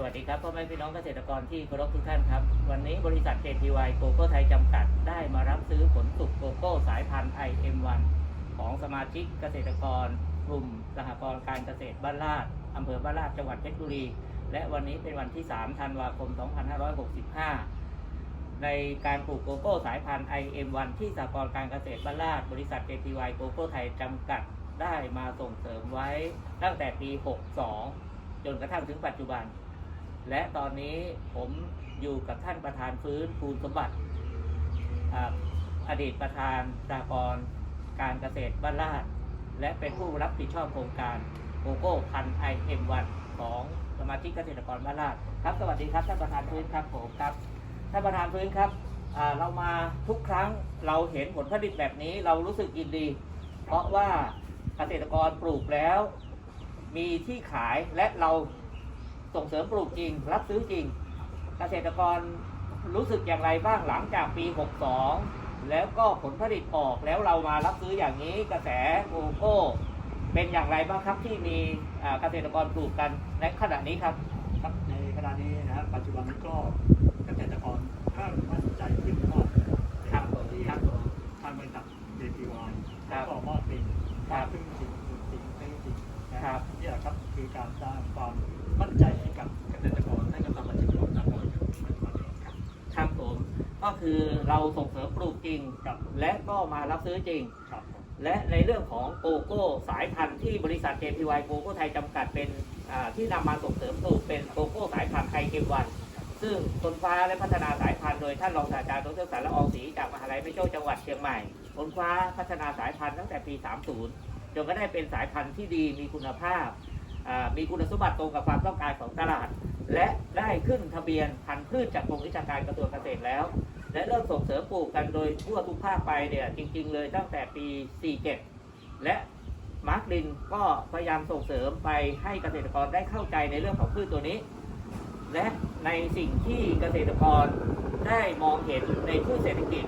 สวัสดีครับพ่อแม่พี่น้องเกษตรกรที่เคารพทุกท่านครับ วันนี้บริษัท JTY โกโก้ไทยจำกัดได้มารับซื้อผลสุกโกโก้สายพันธุ์ IM1 ของสมาชิกเกษตรกร กลุ่มสหกรณ์การเกษตรบ้านลาดอำเภอบ้านลาดจังหวัดเพชรบุรี และวันนี้เป็นวันที่ 3 ธันวาคม 2565 ในการปลูกโกโก้สายพันธุ์ IM1 ที่สหกรณ์การเกษตรบ้านลาดบริษัท JTY โกโก้ไทยจำกัดได้มาส่งเสริมไว้ตั้งแต่ปี 62 จนกระทั่งถึงปัจจุบัน และตอนนี้ผมอยู่กับท่านประธานฟื้นภูลสมบัติออดีตประธานสหกรการเกษตรบ้านลาด และเป็นผู้รับผิดชอบโครงการโกโก้พันไอเอ็มวันของสมาชิกเกษตรกรบ้านลาดครับสวัสดีครับท่านประธานฟื้นครับผมครับท่านประธานฟื้นครับเรามาทุกครั้งเราเห็นผลผลิตแบบนี้เรารู้สึกยินดี เพราะว่าเกษตรกรปลูกแล้ว มีที่ขายและเรา ส่งเสริมปลูกจริง รับซื้อจริง เกษตรกรรู้สึกอย่างไรบ้างหลังจากปี 62 แล้วก็ผลผลิตออกแล้วเรามารับซื้ออย่างนี้กระแสโกโก้เป็นอย่างไรบ้างครับที่มีอ่าเกษตรกรปลูกกันในขณะนี้ครับครับในขณะนี้นะครับปัจจุบันนี้ก็เกษตรกรเพิ่มมั่นใจขึ้นมากครับผมที่ครับผมทางบริษัท JPY ครับก็มอบเป็นครับซึ่งจริงจริงไม่จริง นะครับนี่แหละครับ คือการสร้างความมั่นใจให้กับเกษตรกรให้กับสมาชิกของสากลปัจจุบันนี้ครับครับผมก็คือเราส่งเสริมปลูกจริงครับและก็มารับซื้อจริง ครับผมและในเรื่องของโกโก้สายพันธุ์ที่บริษัท JPY โกโก้ไทยจำกัดเป็นอ่าที่นำมาส่งเสริมปลูกเป็นโกโก้สายพันธุ์ไทยเกมวัน ซึ่งคนฟ้าและพัฒนาสายพันธุ์โดยท่านรองศาสตราจารย์ดรสารละอองศรีจากมหาลัยแม่โจ้จังหวัดเชียงใหม่คนฟ้าพัฒนาสายพันธุ์ตั้งแต่ปี 30 จนก็ได้เป็นสายพันธุ์ที่ดีมีคุณภาพ มีคุณสมบัติตรงกับความต้องการของตลาด และได้ขึ้นทะเบียนพันธุ์พืชจากกรมวิชาการกระทรวงเกษตรแล้ว และเริ่มส่งเสริมปลูกกันโดยทั่วทุกภาคไปเนี่ยจริง ๆ เลยตั้งแต่ปี 47 และมาร์คลินก็พยายามส่งเสริมไปให้เกษตรกรได้เข้าใจในเรื่องของพืชตัวนี้ และในสิ่งที่เกษตรกรได้มองเห็นในพืชเศรษฐกิจ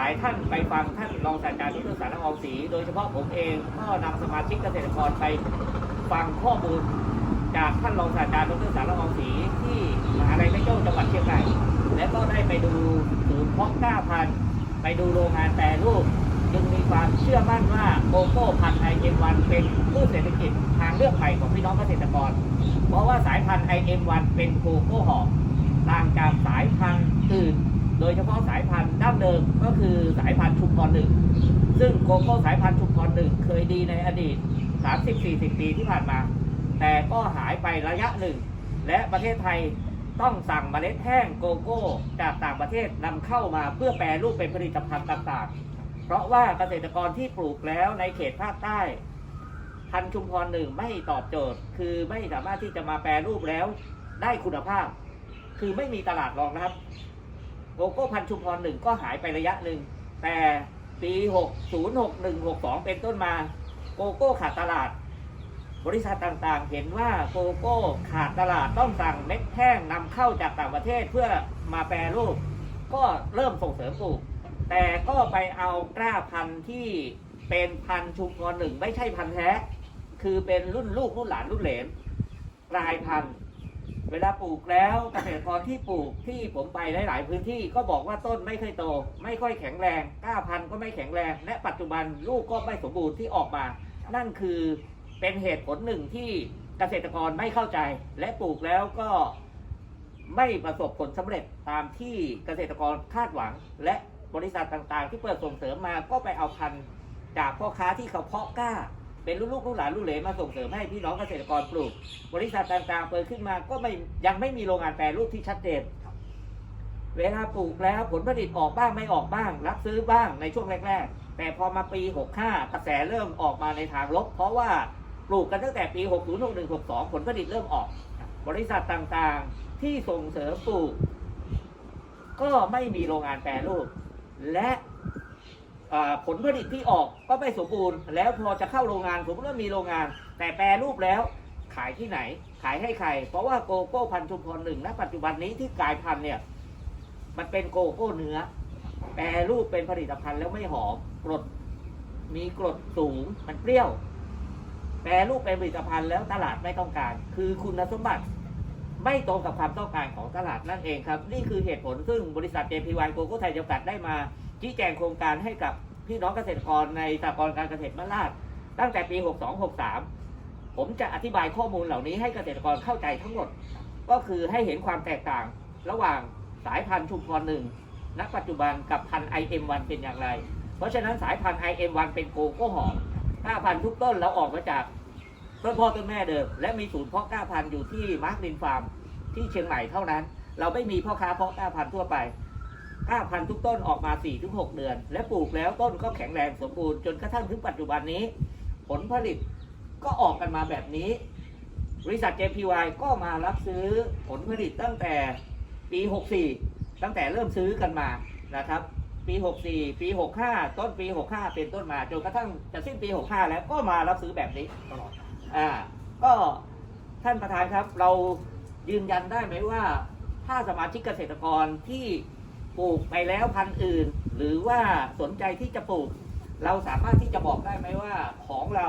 หลายท่านไปฟังท่านรองศาสตราจารย์ดรสารอองศรีโดยเฉพาะผมเองก็นำสมาชิกเกษตรกรไปฟังข้อมูลจากท่านรองศาสตราจารย์ดรสารอองศรีที่มหาลัยแม่โจ้จังหวัดเชียงใหม่และก็ได้ไปดูศูนย์เพาะกล้าพันธุ์ไปดูโรงงานแปรรูปจึงมีความเชื่อมั่นว่าโกโก้พันธุ์ไอเอ็มวันเป็นพืชเศรษฐกิจทางเลือกใหม่ของพี่น้องเกษตรกร เพราะว่าสายพันธุ์ไอเอ็มวันเป็นโกโก้หอมต่างจากสายพันธุ์อื่น โดยเฉพาะสายพันธุ์ดั้งเดิมก็คือสายพันธุ์ชุมพรหนึ่งซึ่งโกโก้สายพันธุ์ชุมพรหนึ่งเคยดีในอดีต 30-40 ปีที่ผ่านมา แต่ก็หายไประยะหนึ่ง และประเทศไทยต้องสั่งเมล็ดแห้งโกโก้จากต่างประเทศนำเข้ามาเพื่อแปรรูปเป็นผลิตภัณฑ์ต่างๆ เพราะว่าเกษตรกรที่ปลูกแล้วในเขตภาคใต้ พันธุ์ชุมพรหนึ่งไม่ตอบโจทย์ คือไม่สามารถที่จะมาแปรรูปแล้วได้คุณภาพ คือไม่มีตลาดรองรับ โกโก้พันชุมพรหนึ่งก็หายไประยะหนึ่ง แต่ปี 60 61 62 เป็นต้นมาโกโก้ขาดตลาด บริษัทต่างๆ เห็นว่าโกโก้ขาดตลาดต้องสั่งเม็ดแห้งนำเข้าจากต่างประเทศเพื่อมาแปรรูป ก็เริ่มส่งเสริมปลูก แต่ก็ไปเอากล้าพันธุ์ที่เป็นพันธุ์ชุมพรหนึ่งไม่ใช่พันธุ์แท้ คือเป็นรุ่นลูกรุ่นหลานรุ่นเหลนกลายพันธุ์ เวลาปลูกแล้วเกษตรกรที่ปลูกที่ผมไปหลาย ๆ พื้นที่ก็บอกว่าต้นไม่เคยโต ไม่ค่อยแข็งแรงก้าพันธ์ก็ไม่แข็งแรง และปัจจุบันลูกก็ไม่สมบูรณ์ที่ออกมา นั่นคือเป็นเหตุผลหนึ่งที่เกษตรกรไม่เข้าใจ และปลูกแล้วก็ไม่ประสบผลสำเร็จตามที่เกษตรกรคาดหวัง และบริษัทต่าง ๆ ที่เปิดส่งเสริมมาก็ไปเอาพันธุ์จากพ่อค้าที่เขาเพาะกล้า เป็นลูกๆลูกหลานลูกเหลนมาส่งเสริมให้พี่น้องเกษตรกรปลูก บริษัทต่างๆเปิดขึ้นมาก็ไม่ยังไม่มีโรงงานแปรรูปที่ชัดเจนเวลาปลูกแล้วผลผลิตออกบ้างไม่ออกบ้าง รับซื้อบ้างในช่วงแรก ๆ แต่พอมาปี 65 กระแสเริ่มออกมาในทางลบ เพราะว่าปลูกกันตั้งแต่ปี 60 61 62 ผลผลิตเริ่มออก บริษัทต่างๆที่ส่งเสริมปลูก ก็ไม่มีโรงงานแปรรูป และเอ่อ ผลผลิตที่ออกก็ไม่สมบูรณ์ แล้วพอจะเข้าโรงงานสมมติว่ามีโรงงาน แต่แปรรูปแล้วขายที่ไหน ขายให้ใคร เพราะว่าโกโก้พันธุ์ชุมพรหนึ่งณปัจจุบันนี้ที่กลายพันธุ์เนี่ย มันเป็นโกโก้เนื้อ แปรรูปเป็นผลิตภัณฑ์แล้วไม่หอมกรดมีกรดสูงมันเปรี้ยว แปรรูปเป็นผลิตภัณฑ์แล้วตลาดไม่ต้องการ คือคุณสมบัติไม่ตรงกับความต้องการของตลาดนั่นเองครับ นี่คือเหตุผลซึ่งบริษัท JPY โกโก้ไทยจำกัดได้มา ชี้แจงโครงการให้กับพี่น้องเกษตรกรในสหกรณ์การเกษตรบ้านลาดตั้งแต่ปี 62-63 ผมจะอธิบายข้อมูลเหล่านี้ให้เกษตรกรเข้าใจทั้งหมด ก็คือให้เห็นความแตกต่าง ระหว่างสายพันธุ์ชุมพรหนึ่งณปัจจุบันกับพันธุ์ IM1 เป็นอย่างไร เพราะฉะนั้นสายพันธุ์ IM1 เป็นโกโก้หอมก้าพันธุ์ทุกต้นเราออกมาจากต้นพ่อต้นแม่เดิม และมีศูนย์เพาะก้าพันธุ์อยู่ที่มาร์กลินฟาร์มที่เชียงใหม่เท่านั้น เราไม่มีพ่อค้าเพาะก้าพันธุ์ทั่วไป ก้าพันธุ์ทุกต้นออกมา 4-6 เดือน และปลูกแล้วต้นก็แข็งแรงสมบูรณ์จนกระทั่งถึงปัจจุบันนี้ ผลผลิตก็ออกกันมาแบบนี้ บริษัท JPY ก็มารับซื้อผลผลิตตั้งแต่ปี 64 ตั้งแต่เริ่มซื้อกันมานะครับ ปี 64 ปี 65 ต้นปี 65 เป็นต้นมาจนกระทั่งจะสิ้นปี 65 แล้วก็มารับซื้อแบบนี้ตลอดอ่าก็ท่านประธานครับเรายืนยันได้ไหมว่า ถ้าสมาชิกเกษตรกรที่ ปลูกไปแล้วพันธุ์อื่น หรือว่าสนใจที่จะปลูก เราสามารถที่จะบอกได้ไหมว่าของเรา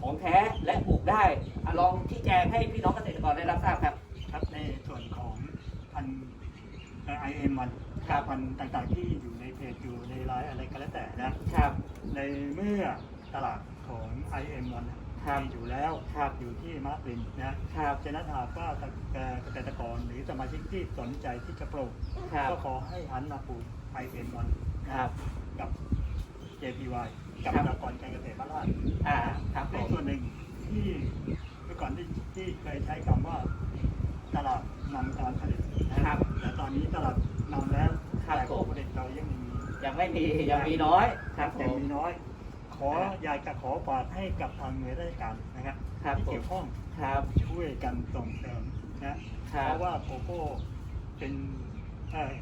ของแท้และปลูกได้อะลองชี้แจงให้พี่น้องเกษตรกรได้รับทราบครับ ครับในส่วนของพันไอเอ็มมันครับ พันธุ์ต่างๆที่อยู่ในเพจอยู่ในไลน์อะไรก็แล้วแต่นะ ครับ ในเมื่อตลาดของ IM1 ครับมีอยู่แล้วครับอยู่ที่มาร์กลินนะครับฉะนั้นหากว่าเกษตรกรหรือสมาชิกที่สนใจที่จะปลูกครับก็ขอให้หันมาปลูก IM1 ครับกับ JPY กับครับสากรณ์การเกษตรบ้านลาดอ่าครับผในมส่วนหนึ่งที่เมื่อก่อนที่ที่เคยใช้คำว่าตลาดนำการผลิตนะครับแต่ตอนนี้ตลาดนำแล้วครับแต่ผผู้มผลิตเรายังไม่มียังไม่มียังมีน้อยครับผยังมมีน้อย ขอครับอยากจะขอฝากให้กับทางหน่วยราชการนะครับครับที่ผมเกี่ยวข้องครับช่วยกันส่งเสริมนะครัเพบราะว่าโกโก้เป็นเอ่อ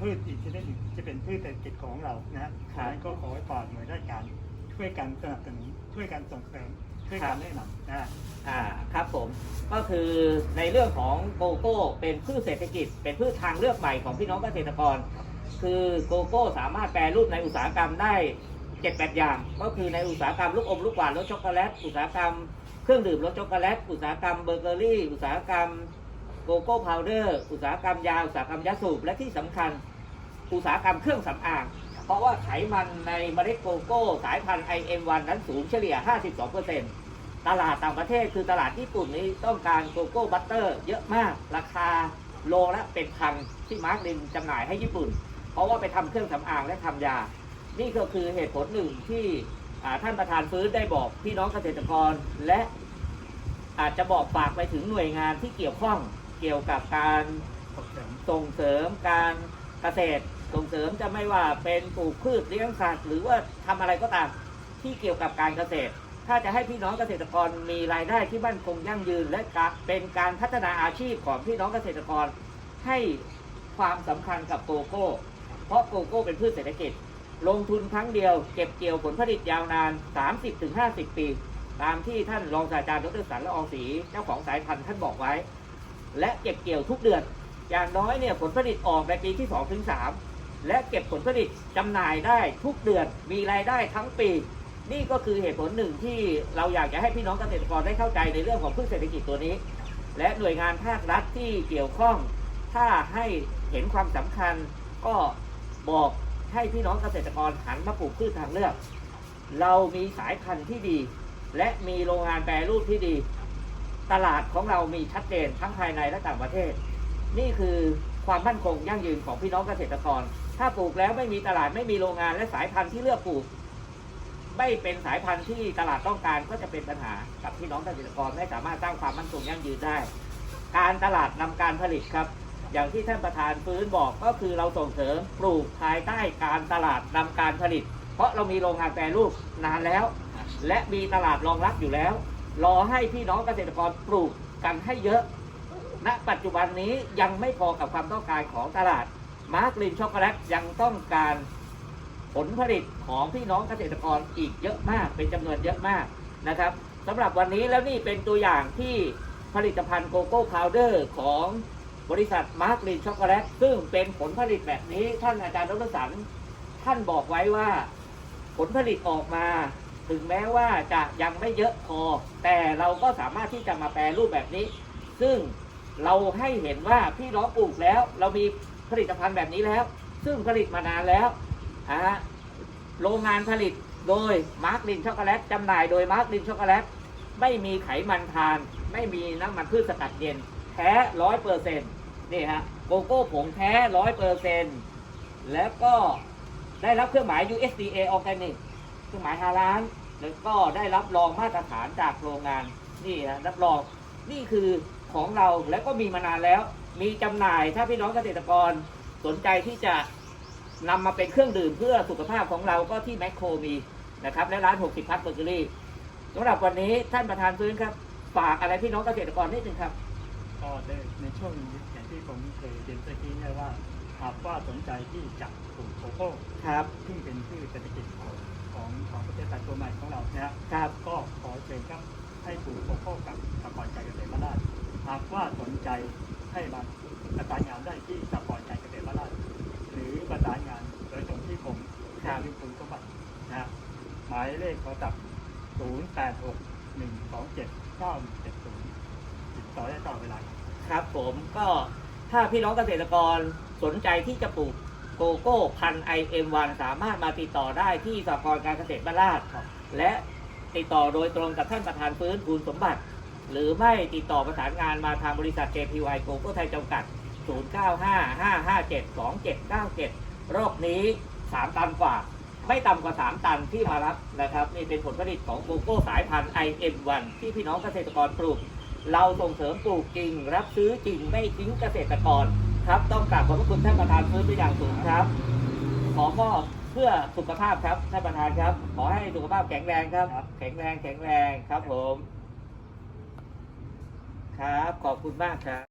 พืชอีกชนิดหนึ่งจะเป็นพืชเศรษฐกิจของเรานะฉะนั้นก็ขอให้ฝากหน่วยราชการช่วยกันสนับสนุนช่วยกันส่งเสริมช่วยกันแนะนำนะอ่าครับผมก็คือในเรื่องของโกโก้เป็นพืชเศรษฐกิจ เป็นพืชทางเลือกใหม่ของพี่น้องเกษตรกร คือโกโก้สามารถแปรรูปในอุตสาหกรรมได้ เจ็ดแปดอย่าง ก็คือในอุตสาหกรรมลูกอมลูกหวานรสช็อกโกแลตอุตสาหกรรมเครื่องดื่มรสช็อกโกแลตอุตสาหกรรมเบเกอรี่ อุตสาหกรรมโกโก้พาวเดอร์อุตสาหกรรมยาอุตสาหกรรมยาสูบและที่สำคัญ อุตสาหกรรมเครื่องสำอาง เพราะว่าไขมันในเมล็ดโกโก้ สายพันธุ์ IM1 นั้นสูงเฉลี่ย 52%ตลาดต่างประเทศคือตลาดญี่ปุ่นนี้ต้องการโกโก้บัตเตอร์ เยอะมากราคาโลละเป็นพันที่มาร์กลินจำหน่ายให้ญี่ปุ่น เพราะว่าไปทำเครื่องสำอางและทำยา นี่ก็คือเหตุผลหนึ่งที่ท่านประธานฟื้นได้บอกพี่น้องเกษตรกร และอาจจะบอกฝากไปถึงหน่วยงานที่เกี่ยวข้องเกี่ยวกับการส่งเสริมการเกษตร ส่งเสริมจะไม่ว่าเป็นปลูกพืชเลี้ยงสัตว์หรือว่าทำอะไรก็ตามที่เกี่ยวกับการเกษตร ถ้าจะให้พี่น้องเกษตรกรมีรายได้ที่มั่นคงยั่งยืน และการเป็นการพัฒนาอาชีพของพี่น้องเกษตรกรให้ความสำคัญกับโกโก้ เพราะโกโก้เป็นพืชเศรษฐกิจ ลงทุนครั้งเดียวเก็บเกี่ยวผลผลิตยาวนาน 30-50 ปี ตามที่ท่านรองศาสตราจารย์ดรสันละอองศรีเจ้าของสายพันธุ์ท่านบอกไว้ และเก็บเกี่ยวทุกเดือน อย่างน้อยเนี่ยผลผลิตออกในปีที่2ถึง3และเก็บผลผลิตจำหน่ายได้ทุกเดือนมีรายได้ทั้งปี นี่ก็คือเหตุผลหนึ่งที่เราอยากจะให้พี่น้องเกษตรกรได้เข้าใจในเรื่องของพืชเศรษฐกิจตัวนี้ และหน่วยงานภาครัฐที่เกี่ยวข้อง ถ้าให้เห็นความสำคัญก็บอก ให้พี่น้องเกษตรกรหันมาปลูกพืชทางเลือก เรามีสายพันธุ์ที่ดี และมีโรงงานแปรรูปที่ดี ตลาดของเรามีชัดเจนทั้งภายในและต่างประเทศ นี่คือความมั่นคงยั่งยืนของพี่น้องเกษตรกร ถ้าปลูกแล้วไม่มีตลาดไม่มีโรงงานและสายพันธุ์ที่เลือกปลูก ไม่เป็นสายพันธุ์ที่ตลาดต้องการก็จะเป็นปัญหากับพี่น้องเกษตรกรไม่สามารถสร้างความมั่นคงยั่งยืนได้ การตลาดนำการผลิตครับ อย่างที่ท่านประธานฟื้นบอกก็คือเราส่งเสริมปลูกภายใต้การตลาดนำการผลิต เพราะเรามีโรงงานแปรรูปนานแล้ว และมีตลาดรองรับอยู่แล้ว รอให้พี่น้องเกษตรกรปลูกกันให้เยอะ ณ ปัจจุบันนี้ยังไม่พอกับความต้องการของตลาด มาร์กลินช็อกโกแลตยังต้องการผลผลิตของพี่น้องเกษตรกรอีกเยอะมาก เป็นจำนวนเยอะมากนะครับสำหรับวันนี้แล้วนี่เป็นตัวอย่างที่ผลิตภัณฑ์โกโก้พาวเดอร์ของ บริษัทมาร์กลินช็อกโกแลตซึ่งเป็นผลผลิตแบบนี้ท่านอาจารย์ดรสันท่านบอกไว้ว่าผลผลิตออกมา ถึงแม้ว่าจะยังไม่เยอะพอ แต่เราก็สามารถที่จะมาแปรรูปแบบนี้ ซึ่งเราให้เห็นว่าพี่น้องปลูกแล้ว เรามีผลิตภัณฑ์แบบนี้แล้ว ซึ่งผลิตมานานแล้วอ่าโรงงานผลิตโดยมาร์กลินช็อกโกแลตจำหน่ายโดยมาร์กลินช็อกโกแลตไม่มีไขมันทาน ไม่มีน้ำมันพืชสกัดเย็น แท้ร้อยเปอร์เซ็นต์นี่ฮะโกโก้ผงแท้ร้อยเปอร์เซ็นต์แล้วก็ได้รับเครื่องหมาย USDA Organic เครื่องหมายฮาลาลแล้วก็ได้รับรองมาตรฐานจากโรงงาน นี่ฮะรับรองนี่คือของเราแล้วก็มีมานานแล้ว มีจำหน่ายถ้าพี่น้องเกษตรกรสนใจที่จะนำมาเป็นเครื่องดื่มเพื่อสุขภาพของเราก็ที่แมคโครมีนะครับและร้าน 60 พัทเบเกอรี่สำหรับวันนี้ท่านประธานฟื้นครับ ฝากอะไรพี่น้องเกษตรกรนิดนึงครับ ก็ได้ในช่วงนี้อย่างที่ผมเคยเรียนเมื่อกี้เนี่ยว่าหากว่าสนใจที่จะปลูกโกโก้ครับซึ่งเป็นพืชเศรษฐกิจของของของประเทศไทยตัวใหม่ของเราเนี่ยครับ ก็ขอเชิญครับให้ปลูกโกโก้กับสหกรณ์ใจเกษตรบ้านราชหากว่าสนใจให้มาประสานงานได้ที่สหกรณ์ใจเกษตรบ้านราชหรือประสานงานโดยตรงที่ผม ครับ ที่คุณสมบัตินะฮะหมายเลขโทรศัพท์ 0 8 6 1 2 7 9 1 7 0ติดต่อได้ตลอดเวลา ครับครับ ผมก็ถ้าพี่น้องเกษตรกรสนใจที่จะปลูกโกโก้พันไอเอ็มวันสามารถมาติดต่อได้ที่สหกรณ์การเกษตรบ้านราชครับและติดต่อโดยตรงกับท่านประธานฟื้นคุณสมบัติ หรือไม่ติดต่อประสานงานมาทางบริษัท JPY โกโก้ไทยจำกัด 0955572797 รอบนี้ 3 ตันกว่า ไม่ต่ำกว่า 3 ตันที่มารับนะครับ นี่เป็นผลผลิตของโกโก้สายพันธุ์ IM1 ที่พี่น้องเกษตรกรปลูก เราส่งเสริมปลูกจริง รับซื้อจริงไม่ทิ้งเกษตรกรครับ ต้องกราบขอบพระคุณท่านประธานฟื้นเป็นอย่างสูงครับ ขอมอบเพื่อสุขภาพครับท่านประธานครับ ขอให้สุขภาพแข็งแรงครับ แข็งแรงแข็งแรงครับผม ครับ ขอบคุณมากครับ